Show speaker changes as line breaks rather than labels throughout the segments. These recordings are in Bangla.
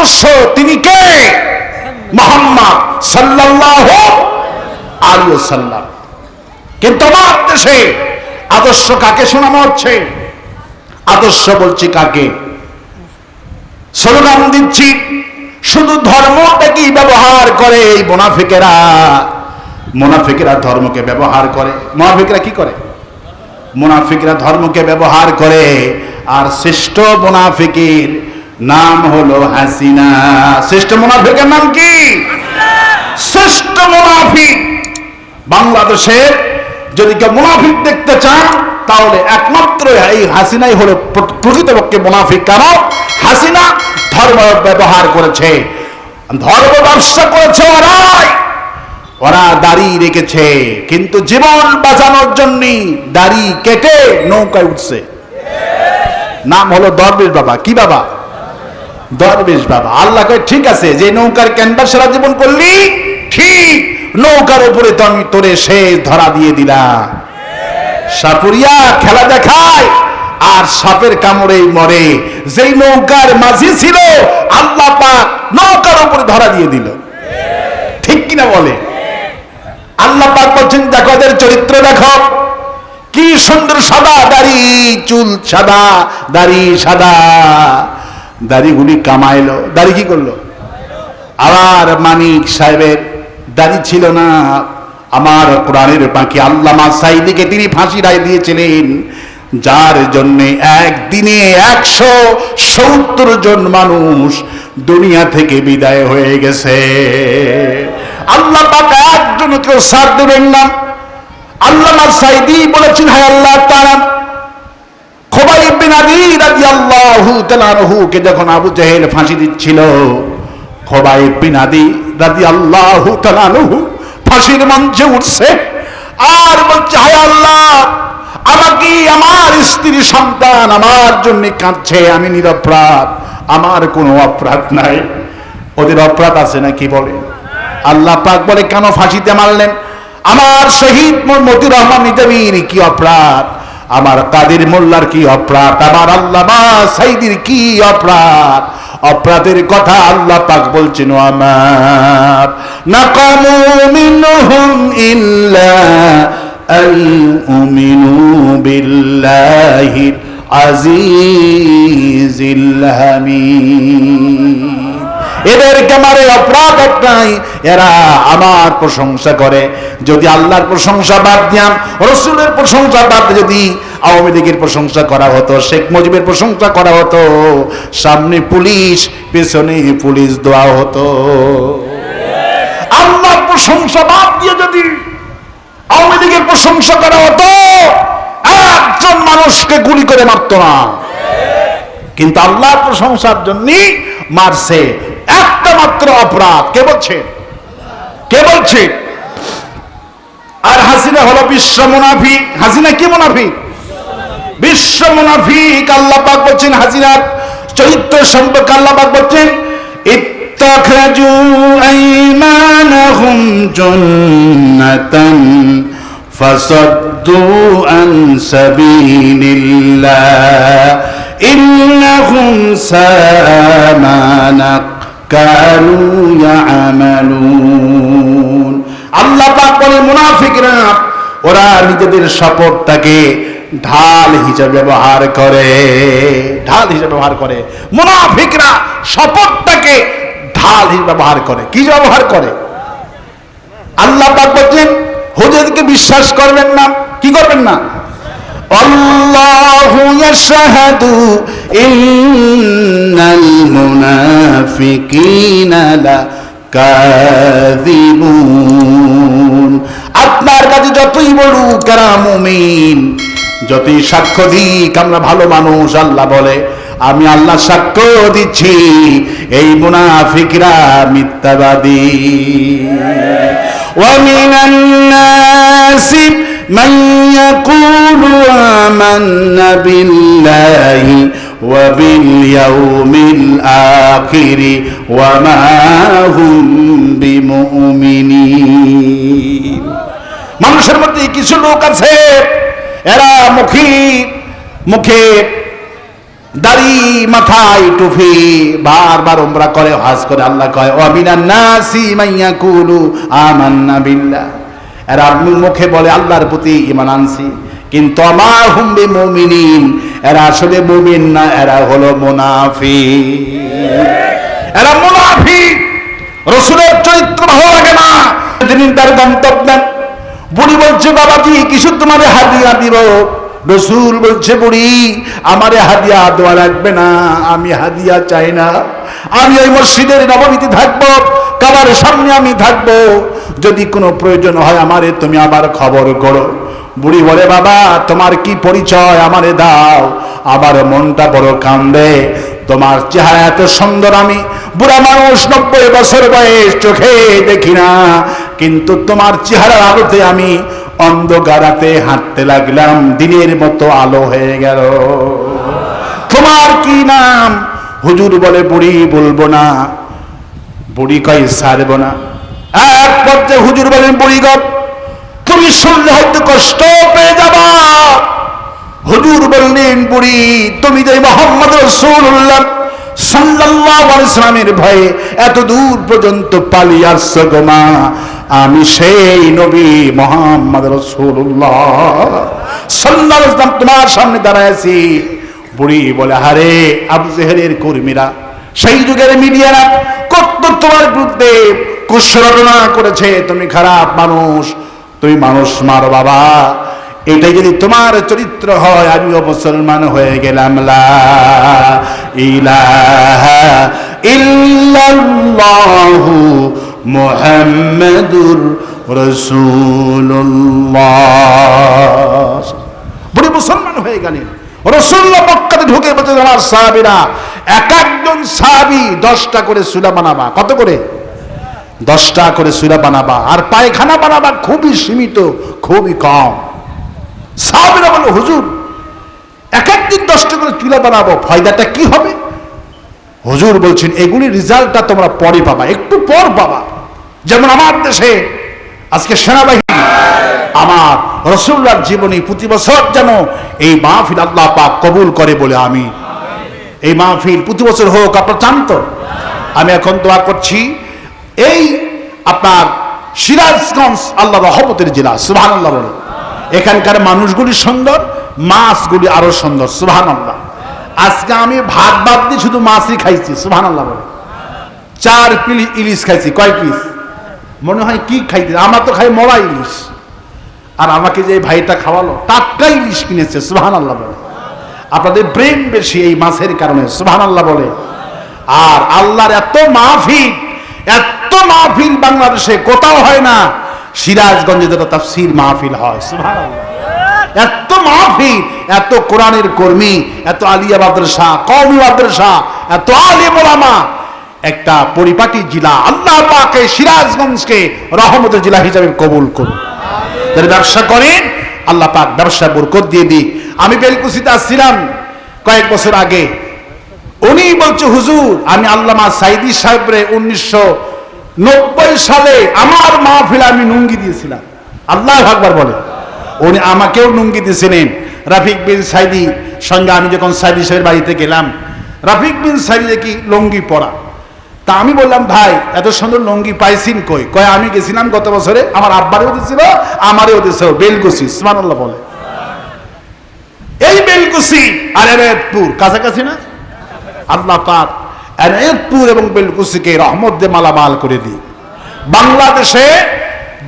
আদর্শ তিনি কে? মোহাম্মদ সাল্লাল্লাহু আলাইহি সাল্লাম কিন্তু আমার দেশে আদর্শ কাকে শোনানো হচ্ছে? আদর্শ বলছি কাকে? স্লোগান দিচ্ছি, শুধু ধর্মটাকেই ব্যবহার করে এই মোনাফিকেরা। মোনাফিকেরা ধর্মকে ব্যবহার করে। মোনাফিকরা কি করে? মোনাফিকরা ধর্মকে ব্যবহার করে। আর শ্রেষ্ঠ মোনাফিকের নাম হলো হাসিনা। শ্রেষ্ঠ মোনাফিকের নাম কি? শ্রেষ্ঠ মুনাফিক। বাংলাদেশের যদি কেউ মুনাফিক দেখতে চান, তাহলে একমাত্র এই হাসিনাই হলো প্র- প্রকৃতপক্ষে মুনাফিক। কারণ হাসিনা ধর্ম ব্যবহার করেছে। ধর্ম ব্যবসা করেছে ওরাই। ওরা দাড়ি রেখেছে। কিন্তু জীবন বাঁচানোর জন্য দাড়ি কেটে নৌকায় উঠছে। নাম হলো দরবেশ বাবা। কি বাবা? দরবেশ বাবা। আল্লাহ কয়, ঠিক আছে, যে নৌকার ক্যানভাস সারা জীবন করলি, ঠিক, নৌকার উপরে আমি তোরে শেষ ধরা দিয়ে দিলাম সাপুরিয়া, খেলা দেখায়, আর সাপের কামড়েই মরে। যেই নৌকার মাঝি ছিল, আল্লাহ পাক নৌকার উপরে ধরা দিয়ে দিল। ঠিক কিনা বলে? আল্লাহ পাক বলছেন, দেখো, এদের চরিত্র দেখো। কি সুন্দর সাদা দাড়ি, চুল সাদা, দাড়ি সাদা। দাড়িগুলি কামাইলো। দাড়ি কি করল? আবার মানিক সাহেবের দাড়ি ছিল না। আমার কোরআনের পাখি আল্লামা সাইদিকে তিনি ফাঁসি রায় দিয়েছিলেন, যার জন্যে একদিনে একশো সত্তর জন মানুষ দুনিয়া থেকে বিদায় হয়ে গেছে। আল্লাহ পাক একজনকেও সার দেবেন না। আল্লামা সাইদি বলেছেন, হায় আল্লাহ তারা খোবাই বিন আদি রাদিয়াল্লাহু তাআলাহু কে যখন আবু জেহেল ফাঁসি দিচ্ছিল খোবাই বিন আদি রাদিয়াল্লাহু তাআলাহু ফাঁসির মঞ্চে উঠছে, আর বলছে, হায় আল্লাহ আমাকে আমার স্ত্রী সন্তান আমার জন্য কাঁদছে? আমি নিরপরাধ, আমার কোনো অপরাধ নাই। ওদের অপরাধ আছে না কি বলে? আল্লাহ পাক বলে, কেন ফাঁসিতে মারলেন? আমার শহীদ মতিউর রহমান নিজামীর কি অপরাধ? আমার কাদের মোল্লার কি অপরাধ? আমার আল্লামা সাইদির কি অপরাধ? অপরাধের কথা আল্লাহ পাক বলছেন আমার, নাকামু মিনহুম ইল্লা আন উমিনু বিল্লাহিল আজিজিল এদেরকে মারে অপরাধ নাই। এরা আমার প্রশংসা করে। যদি আল্লাহর প্রশংসা বাদ দিয়াম, রসুলের প্রশংসা বাদ যদি আওয়ামী লীগের প্রশংসা করা হতো, শেখ মুজিবের প্রশংসা করা হতো, সামনে পুলিশ, পেছনে পুলিশ দেওয়া হতো। আল্লাহর প্রশংসা বাদ দিয়ে যদি আওয়ামী লীগের প্রশংসা করা হতো, একজন মানুষকে গুলি করে মারতো না। কিন্তু আল্লাহর প্রশংসার জন্য মারছে একটা মাত্র অপরাধ কে বলছে কে বলছে আর হাসিনা হলো বিশ্ব মুনাফিক হাসিনা কি মুনাফিক বিশ্ব মুনাফিক আল্লাহ পাক বলছেন হাসিনার চরিত্র সম্পর্কে আল্লাহ পাক বলছেন اتخذوا أيمانهم جنة فصدوا عن سبيل الله إنهم ساء ما كانوا يعملون আল্লাহ পাক বলে মুনাফিকরা ওরা নিজেদের শপথটাকে ঢাল হিসেবে ব্যবহার করে ঢাল হিসেবে ব্যবহার করে মুনাফিকরা শপথটাকে ঢাল হিসেবে ব্যবহার করে কি ব্যবহার করে আল্লাহ পাক বলছেন হুজুরকে বিশ্বাস করবেন না কি করবেন না আল্লাহু ইয়াশহাদু ইন্নাল মুনাফিকিনা লা কাযিবুন আপনার কাছে যতই বলুক কারা মুমিন যতই সাক্ষ্য দিক আমরা ভালো মানুষ আল্লাহ বলে আমি আল্লাহ সাক্ষ্য দিচ্ছি এই মুনাফিকরা মিথ্যাবাদী ومن الناس من يقول آمنا بالله وباليوم الآخر وما هم بمؤمنين মানুষের মধ্যে কিছু লোক আছে এরা মুখী মুখে দাড়ি মাথায় টুফি বারবার উমরা করে হাজ করে আল্লাহ কয় অমিনান নাসি মাইয়া কুলু আমান্না বিল্লাহ এরা মুখে বলে, আল্লাহর প্রতি ইমান আনছি। কিন্তু আমার হুম্বে মুমিনিন, এরা আসলে মুমিন না, এরা হলো মুনাফি এরা মুনাফি রসুলের চরিত্র ভালো লাগে না। তিনি তার গন্তব্য বুড়ি বলছে, বাবাজি কিছু তোমার হাদিয়া দিব? রসুল বলছে, বুড়ি, আমারে হাদিয়া দেওয়া লাগবে না, আমি হাদিয়া চাই না। আমি ওই মসজিদের নবমীতে থাকব কাবার সামনে আমি থাকব। যদি কোনো প্রয়োজন হয় আমারে, তুমি আবার খবর করো। বুড়ি বলে, বাবা, তোমার কি পরিচয় আমারে দাও। আমার মনটা বড় কান্দে। তোমার চেহারা এত সুন্দর আমি বুড়া মানুষ, নব্বই বছর বয়স, চোখে দেখি না। কিন্তু তোমার চেহারার আলোতে আমি অন্ধকারাতে হাঁটতে লাগলাম। দিনের মতো আলো হয়ে গেল। তোমার কি নাম? হুজুর বলে, বুড়ি, বলব না। বুড়ি কয় সারবো না। এক পর্যায়ে হুজুর বলেন, বুড়ি গপ তুমি শুনলে হয়তো কষ্ট পেয়ে যাবা। হুজুর বললেন, বুড়ি, তুমি যে মোহাম্মদ রসুল্লাহ সাল্লামের ভয়ে এত দূর পর্যন্ত পালিয়ে আসছো গো মা, আমি সেই নবী মোহাম্মদ রসুল্লাহ সাল্লাল্লাহু আলাইহি সাল্লাম তোমার সামনে দাঁড়ায় আছি। বুড়ি বলে হারে আবু জেহেলের কর্মীরা, সেই যুগের মিডিয়ারা কত তোমার বিরুদ্ধে কুশরটনা করেছে? তুমি খারাপ মানুষ, তুমি মানুষ মারো বাবা। এটাই যদি তোমার চরিত্র হয়, আমিও মুসলমান হয়ে গেলাম। লা ইলাহা ইল্লাল্লাহু মুহাম্মাদুর রাসূলুল্লাহ। বুড়ি মুসলমান হয়ে গেলেন। রসুল্লাহ মক্কাতে ঢুকে বলছে, আমার সাহাবিরা এক একজন সাহাবি দশটা করে সুলা বানাবা। কত করে? দশটা করে সুরা বানাবা। আর পায়খানা বানাবা খুবই সীমিত, খুবই কম। সাহাবিরা বলো, হুজুর এক একদিন দশটা করে চুলা বানাবো, ফয়দাটা কি হবে? হুজুর বলছেন এগুলির রেজাল্টটা তোমরা পরে পাবা, একটু পর পাবা। যেমন আমার দেশে আজকে সেনাবাহিনী, আমার রসুল্লার জীবনী প্রতি বছর যেন এই মাহফিল আল্লাহ পাক কবুল করে বলে আমি এই মাহফিল প্রতি বছর হোক আপনার চান তো আমি এখন দোয়া করছি, এই আপনার সিরাজগঞ্জ আল্লাহ রহমতের জেলা সুবাহান আল্লাহ বলে। এখানকার মানুষগুলি সুন্দর, মাছগুলি আরও সুন্দর সুবাহান আল্লাহ আজকে আমি ভাত ভাত দিয়ে শুধু মাছই খাইছি সুবাহান আল্লাহ বলে। চার পিলি ইলিশ খাইছি, কয় পিস? মনে হয় কি খাইতে, আমার তো খাই মরা ইলিশ। আর আমাকে যে ভাইটা খাওয়ালো, টাটকা ইলিশ কিনেছে সুহান আল্লাহ বলে। আপনাদের ব্রেন বেশি এই মাছের কারণে সুবাহান আল্লাহ বলে আর আল্লাহর এত মাহফিল এত মাহফিল বাংলাদেশে, কোথাও হয় না, সিরাজগঞ্জে যেটা তাফসির মাহফিল হয়, সুবহানাল্লাহ। এত মাহফিল, এত কোরআনের কর্মী, এত আলিয়া মাদ্রাসা, কওমি মাদ্রাসা, এত আলিম ওলামা, একটা পরিপাটি জেলা, আল্লাহ পাকে সিরাজগঞ্জকে রহমতের জেলা হিসাবে কবুল করুন যারা ব্যবসা করেন আল্লাহ পাক ব্যবসা বরকত দিয়ে দিক। আমি বেলকুচিতে আসছিলাম কয়েক বছর আগে। উনি বলছে, হুজুর, আমি আল্লামা সাইদি সাহেবরে উনিশশো নব্বই সালে আমার মাহফিলে আমি নুঙ্গি দিয়েছিলাম। আল্লাহ আকবার বলে। উনি আমাকেও নুঙ্গি দিয়েছিলেন। রাফিক বিন সাইদি সঙ্গে আমি যখন সাইদি সাহেবের বাড়িতে গেলাম, রাফিক বিন সাইদি কি লুঙ্গি পরা। তা আমি বললাম, ভাই, এত সুন্দর লঙ্গি পাইছিন কই? কয়, আমি গেছিলাম গত বছরে, আমার আব্বারেও দিছিল, আমারও দিছিল বেলকুসি সুবহানাল্লাহ বলে। এই বেলকুসি আর এনায়তপুর কাছাকাছি না? আল্লাহ পাক এনায়তপুর এবং বেলকুসিকে রহমত দিয়ে মালামাল করে দিই বাংলাদেশে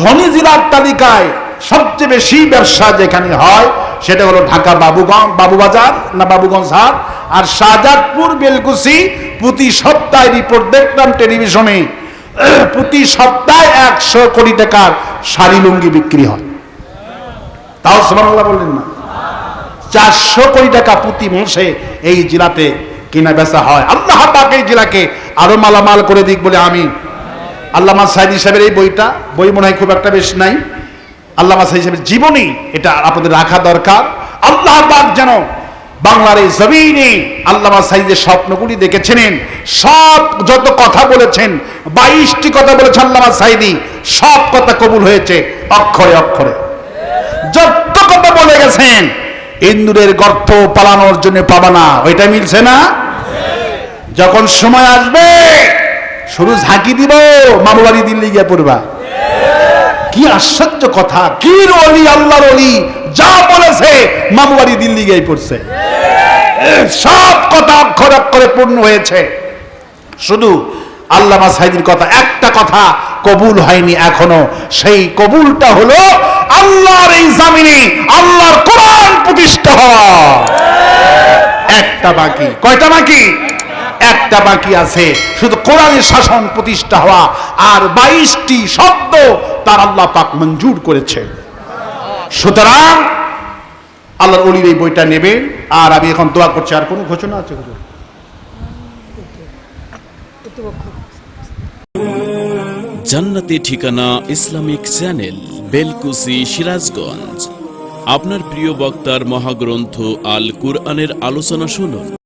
ধনী জেলার তালিকায় সবচেয়ে বেশি ব্যবসা যেখানে হয়, সেটা হলো ঢাকা বাবুগঞ্জ, বাবুবাজার না বাবুগঞ্জ হাট, আর শাহজাদপুর বেলকুসি প্রতি সপ্তাহে রিপোর্ট দেখলাম টেলিভিশনে প্রতি সপ্তাহে একশো কোটি টাকার শাড়ি লুঙ্গি বিক্রি হয়। তাও সুবহানাল্লাহ বললেন না। চারশো কোটি টাকা প্রতি মাসে এই জেলাতে কিনা বেচা হয়। আল্লাহ পাক এই জেলাকে আরও মালামাল করে দিক বলে আমি। আল্লামা সাইদ সাহেবের এই বইটা, বই মনে হয় খুব একটা বেশ নাই। আল্লামা সাইদ সাহেবের জীবনী এটা আপনাদের রাখা দরকার। আল্লাহ পাক যেন বাংলার এই জমিনে আল্লামা সাইদের স্বপ্নগুলি দেখেছিলেন, সব যত কথা বলেছেন, বাইশটি কথা বলেছেন আল্লামা সাইদি, সব কথা কবুল হয়েছে, অক্ষরে অক্ষরে। যত কথা বলে গেছেন, ইন্দুরের গর্ত পালানোর জন্য পাবা না, ওইটা মিলছে না? যখন সময় আসবে, শুরু ঝাঁকি দিব, মামু দিল্লি গিয়ে পড়বা। কি আশ্চর্য কথা, কি অলি আল্লাহর অলি যা বলেছে, মামু দিল্লি গিয়ে পড়ছে। সব কথা অক্ষর অক্ষরে পূর্ণ হয়েছে। শুধু আল্লামা সাইদির কথা, একটা কথা কবুল হয়নি এখনও। সেই কবুলটা হলো আল্লাহর এই জামিনে আল্লাহর কোরআন প্রতিষ্ঠা হওয়া। একটা বাকি। কয়টা বাকি? একটা বাকি আছে। শুধু কোরআনের শাসন প্রতিষ্ঠা হওয়া আর বাইশটি শব্দ তার আল্লাহ পাক মঞ্জুর করেছে। সুতরাং আল্লাহর অলির এই বইটা নেবেন আর আমি এখন দোয়া করছি, আর কোনো ঘোষণা আছে?
জান্নাতি ঠিকানা ইসলামিক চ্যানেল, বেলকুসি, সিরাজগঞ্জ আপনার প্রিয় বক্তার মহাগ্রন্থ আল কুরআনের আলোচনা শুনুন